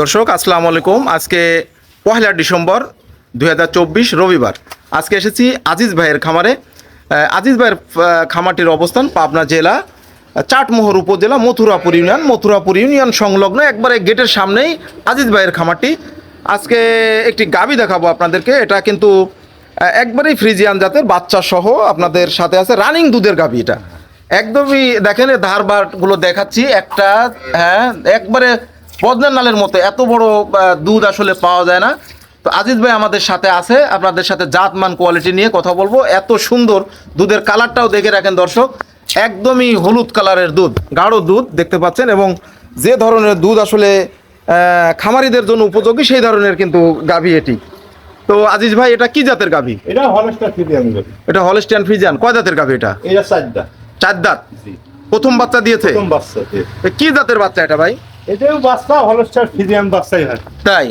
দর্শক, আসসালামু আলাইকুম। আজকে পহেলা ডিসেম্বর দু হাজার চব্বিশ রবিবার। আজকে এসেছি আজিজ ভাইয়ের খামারে। আজিজ ভাইয়ের খামারটির অবস্থান পাবনা জেলা, চাটমোহর উপজেলা, মথুরাপুর ইউনিয়ন মথুরাপুর ইউনিয়ন সংলগ্ন একবারে গেটের সামনেই আজিজ ভাইয়ের খামারটি। আজকে একটি গাবি দেখাবো আপনাদেরকে। এটা কিন্তু একবারেই ফ্রিজিয়ান জাতের, বাচ্চা সহ আপনাদের সাথে আছে রানিং দুধের গাবি এটা। একদমই দেখেন ধারবারগুলো দেখাচ্ছি। একটা হ্যাঁ একবারে পদ্মের নালের মতো এত বড় দুধ আসলে পাওয়া যায় না। তো আজিজ ভাই আমাদের সাথে আছে আপনাদের সাথে জাতমান কোয়ালিটি নিয়ে কথা বলব। এত সুন্দর দুধের কালারটাও দেখে রাখেন দর্শক একদমই হলুদ কালারের দুধ গাঢ় দুধ দেখতে পাচ্ছেন এবং যে ধরনের দুধ আসলে খামারিদের জন্য উপযোগী সেই ধরনের কিন্তু গাভী এটি। তো আজিজ ভাই এটা কি জাতের গাভী? এটা হলস্টার ফিরিয়াম গলি এটা হলস্টিয়ান ফ্রিজিয়ান কয় জাতের গাভী এটা? এটা চারটা চার দাঁত। প্রথম বাচ্চা দিয়েছে? প্রথম বাচ্চা কি জাতের বাচ্চা এটা ভাই? এটাও বাচ্চা হলস্টার ফিরিয়াম বাচ্চাই হয়। তাই?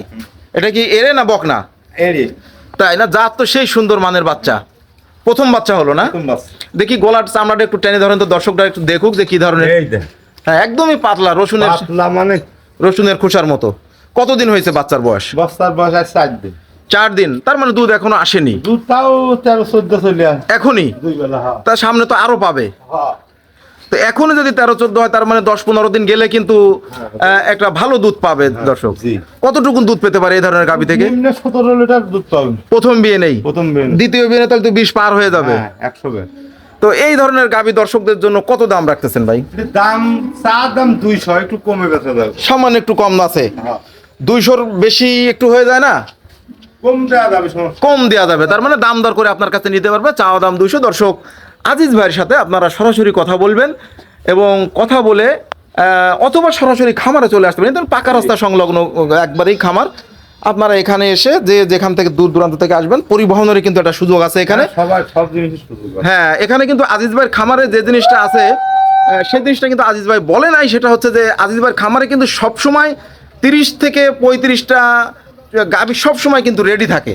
এটা কি এরে না বকনা? এরি। তাই না? জাত তো সেই সুন্দর মানের বাচ্চা। প্রথম বাচ্চা হলো না? দেখি গলার চামড়াটা একটু টেনে ধরেন তো দর্শকরা একটু দেখুক যে কি ধরনের হ্যাঁ একদমই পাতলা রসুনের পাতলা মানে? রসুনের খোসার মতো। কতদিন হয়েছে বাচ্চার বয়স? বস্তার বয়স আর চার দিন। চার দিন। তার মানে দুধ এখনও আসেনি। দুধ তাও তেরো চোদ্দ চলে এখনই? হ্যাঁ। তার সামনে তো আরও পাবে। হ্যাঁ। তো এখনই যদি তেরো চোদ্দ হয় তার মানে দশ পনেরো দিন গেলে কিন্তু একটা ভালো দুধ পাবে দর্শক। জি। কতটুকুন দুধ পেতে পারে এই ধরনের গাভি থেকে? সতেরো লিটার দুধ পাবেন। প্রথম বিয়ে নেই। প্রথম বেন দ্বিতীয় বিয়ে তাহলে তো বিশ পার হয়ে যাবে। হ্যাঁ একশো তো এই ধরনের গাভি দর্শকদের জন্য কত দাম রাখতেছেন ভাই? দাম চা দাম দুইশো একটু কমে বেচা যাবে সামান্য একটু কম আছে। হ্যাঁ। দুইশোর বেশি একটু হয়ে যায় না? কম দেওয়া যাবে কম দেওয়া যাবে। তার মানে দাম দর করে আপনার কাছে নিতে পারবে চাওয়া দাম দুইশো। দর্শক আজিজ ভাইয়ের সাথে আপনারা সরাসরি কথা বলবেন এবং কথা বলে অথবা সরাসরি খামারে চলে আসতে পারেন পাকা রাস্তা সংলগ্ন একবারেই খামার। আপনারা এখানে এসে যে যেখান থেকে দূর দূরান্ত থেকে আসবেন পরিবহনেরই কিন্তু একটা সুযোগ আছে এখানে। করে হ্যাঁ এখানে কিন্তু আজিজ ভাইয়ের খামারে যে জিনিসটা আছে সেই জিনিসটা কিন্তু আজিজ ভাই বলে নাই। সেটা হচ্ছে যে আজিজ ভাইয়ের খামারে কিন্তু সবসময় তিরিশ থেকে পঁয়ত্রিশটা গাভি সবসময় কিন্তু রেডি থাকে।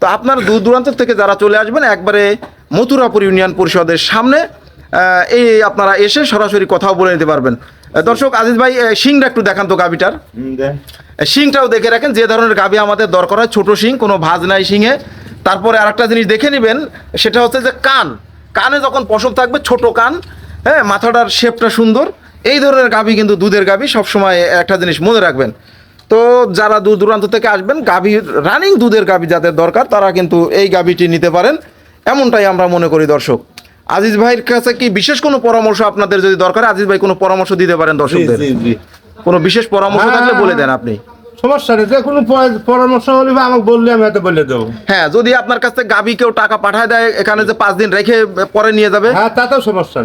তো আপনার দূর দূরান্ত থেকে যারা চলে আসবেন একবারে মথুরাপুর ইউনিয়ন পরিষদের সামনে এই আপনারা এসে সরাসরি কথাও বলে নিতে পারবেন। দর্শক আজিজ ভাই শিংটা একটু দেখান তো গাভিটার। শিংটাও দেখে রাখেন যে ধরনের গাভি আমাদের দরকার হয় ছোট শিং কোনো ভাজ নাই শিঙে। তারপরে আরেকটা জিনিস দেখে নেবেন সেটা হচ্ছে যে কান। কানে যখন পশম থাকবে ছোট কান হ্যাঁ মাথাটার শেপটা সুন্দর। এই ধরনের গাভি কিন্তু দুধের গাভি সবসময় একটা জিনিস মনে রাখবেন। তো যারা দূর দূরান্ত থেকে আসবেন গাভি রানিং দুধের গাভি যাদের দরকার তারা কিন্তু এই গাভিটি নিতে পারেন। এমনটাই আমরা মনে করি দর্শক। আজিজ ভাইয়ের কাছে কি বিশেষ কোনো পরামর্শ আপনাদের যদি দরকার আজিজ ভাই কোনো পরামর্শ দিতে পারেন দর্শকদের? কোনো বিশেষ পরামর্শ থাকলে বলে দেন আপনি। সমস্যা নেই যে কোনো পরামর্শ হলে আমাকে বললে আমি হয়তো বলে দেবো। হ্যাঁ যদি আপনার কাছে গাবি কেউ টাকা পাঠায় দেয় এখানে যে পাঁচ দিন রেখে পরে নিয়ে যাবে? হ্যাঁ তাতেও সমস্যা নেই।